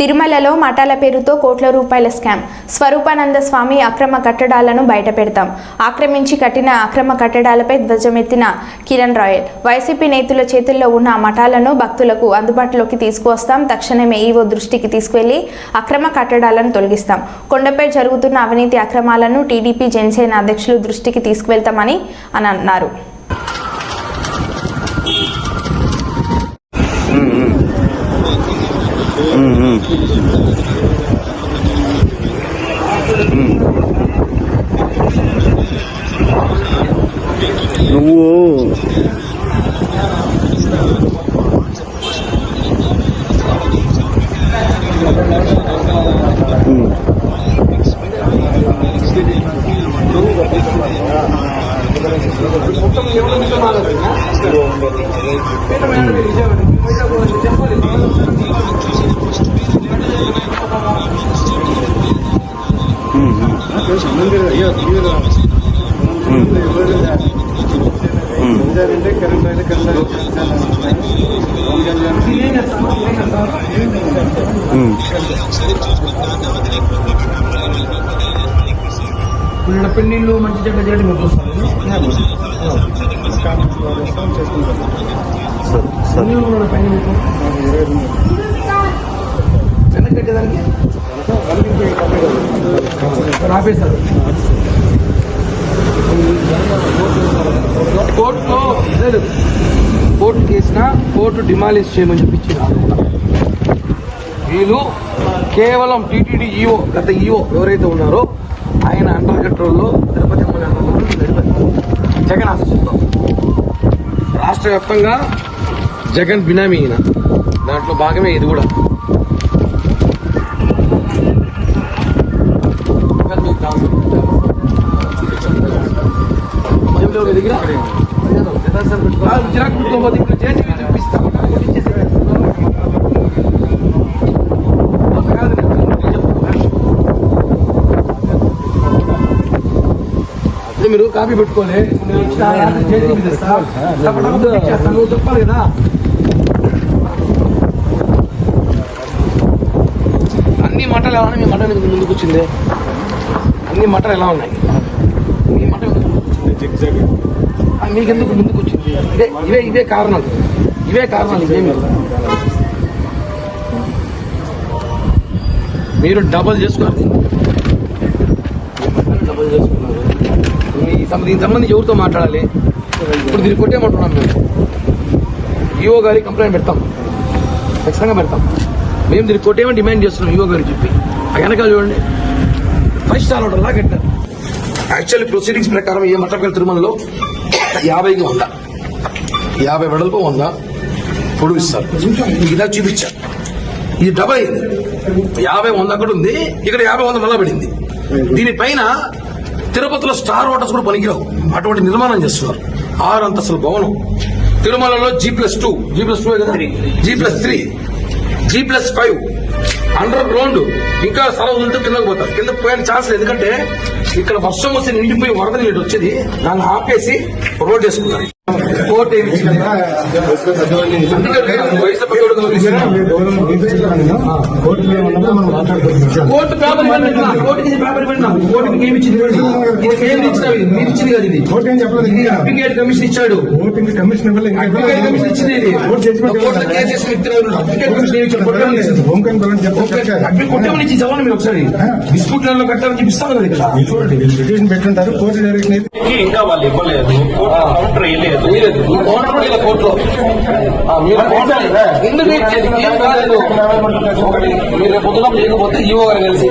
తిరుమలలో మఠాల పేరుతో కోట్ల రూపాయల స్కామ్. స్వరూపానంద స్వామి అక్రమ కట్టడాలను బయటపెడతాం ఆక్రమించి కట్టిన అక్రమ కట్టడాలపై ధ్వజమెత్తిన కిరణ్ రాయల్. వైసీపీ నేతల చేతుల్లో ఉన్న ఆ మఠాలను భక్తులకు అందుబాటులోకి తీసుకువస్తాం. తక్షణమే ఈవో దృష్టికి తీసుకువెళ్ళి అక్రమ కట్టడాలను తొలగిస్తాం. కొండపై జరుగుతున్న అవినీతి అక్రమాలను టీడీపీ జనసేన అధ్యక్షులు దృష్టికి తీసుకువెళ్తామని అని అన్నారు. 그래서 안 만들어 이어 이어가 మీకు వస్తుంది సరే సరే ఎన్ని రోజులు పైన మీకు వెనక్కి కట్టేదానికి మరి కోర్టులో లేదు. కోర్టు కేసిన? కోర్టు డిమాలిష్ చేయమని చెప్పించిన. వీళ్ళు కేవలం టీటీడీ ఈఓ గత ఈఓ ఎవరైతే ఉన్నారో ఆయన అండర్ కంట్రోల్లో తిరుపతి జగన్ ఆశిస్తాం రాష్ట్ర వ్యాప్తంగా జగన్ బినామీ దాంట్లో భాగమే ఇది కూడా. తెస్తా. డబ్బు డబ్బు తెచ్చేస్తా. నువ్వు చెప్పాలి కదా అన్ని మటలు ఎలా ఉన్నాయి మీ మటన్ ఎందుకు ముందుకు వచ్చింది అన్ని మటలు ఎలా ఉన్నాయి మీ మటన్ ఎందుకు ముందుకు వచ్చింది? మీకెందుకు ముందుకు వచ్చింది ఇదే ఇవే ఇవే కారణాలు. ఇవే కారణాలు ఇవేమి మీరు డబల్ చేసుకున్నారు. డబల్ చేసుకున్నారు. దీనికి సంబంధించి ఎవరితో మాట్లాడాలి? ఇప్పుడు దీన్ని కొట్టేయమంటున్నాం మేము. ఈఓ గారికి కంప్లైంట్ పెడతాం. ఖచ్చితంగా పెడతాం. మేము దీన్ని కొట్టేయమని డిమాండ్ చేస్తున్నాం ఈఓ గారికి చెప్పి. ఆ వెనకాల చూడండి. ఫైవ్ స్టార్ హోటల్ లా కట్టారు. యాక్చువల్లీ ప్రొసీడింగ్స్ ప్రకారం ఏ మట్టపల్లి తిరుమలలో యాభైకి వంద. యాభై వెడల్పు వంద. పొడుగు ఇస్తారు ఇలా చూపించా ఇది డబల్ అయింది. యాభై వంద అక్కడ ఉంది. ఇక్కడ యాభై వంద మళ్ళా పడింది. దీనిపైన తిరుపతిలో స్టార్ హోటల్స్ కూడా పనికిరావు. అటువంటి నిర్మాణం చేస్తున్నారు. ఆరు అంతస్తుల భవనం. తిరుమలలో G plus two G plus two కదా? G plus three G plus five underground ఇంకా స్థలం ఉంటే కిందకు పోతారు కింద పోయిన ఛాన్స్ లేదు. ఎందుకంటే ఇక్కడ వర్షం వస్తే నిండిపోయి వరద నీళ్ళు వచ్చేది. దాన్ని ఆపేసి రోడ్ వేసుకున్నారు. కోర్టు ఏమి ఇచ్చింది? అందుకే వయసు పెద్దోడు కాబట్టి కోర్టు పేపర్ ఇవ్వండి కోర్టుకి ఇది పేపర్ ఇవ్వండి నాకు. కోర్టుకి ఏమి ఇచ్చింది ఇవ్వండి. ఇది ఏమి ఇచ్చినవి? మీరు ఇచ్చింది కదా ఇది. ఓటు ఏం చెప్పలేదు ఇది. అప్లికేట్ కమిషన్ ఇచ్చాడు ఓటింగ్ కమిషన్ అప్లికేట్ కమిషన్ ఇచ్చింది ఇది. హోమ్ కమిషన్ కొట్టమని ఇచ్చి చదవండి మీరు ఒకసారి. డిస్ప్యూట్లలో కట్టాలని చూపిస్తాం కదా ఇక్కడ. చూడండి పిటిషన్ పెట్టుంటారు కోర్టు అయితే ఇంకా వాళ్ళు ఇవ్వలేదు కౌంటర్ వేయలేదు కోర్టులో మీరు కాలేదు. ఒకటి మీరు రేపు పొద్దున లేకపోతే ఈవో గారు కలిసి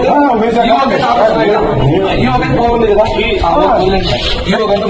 ఈవో బాగుంది కదా ఈవో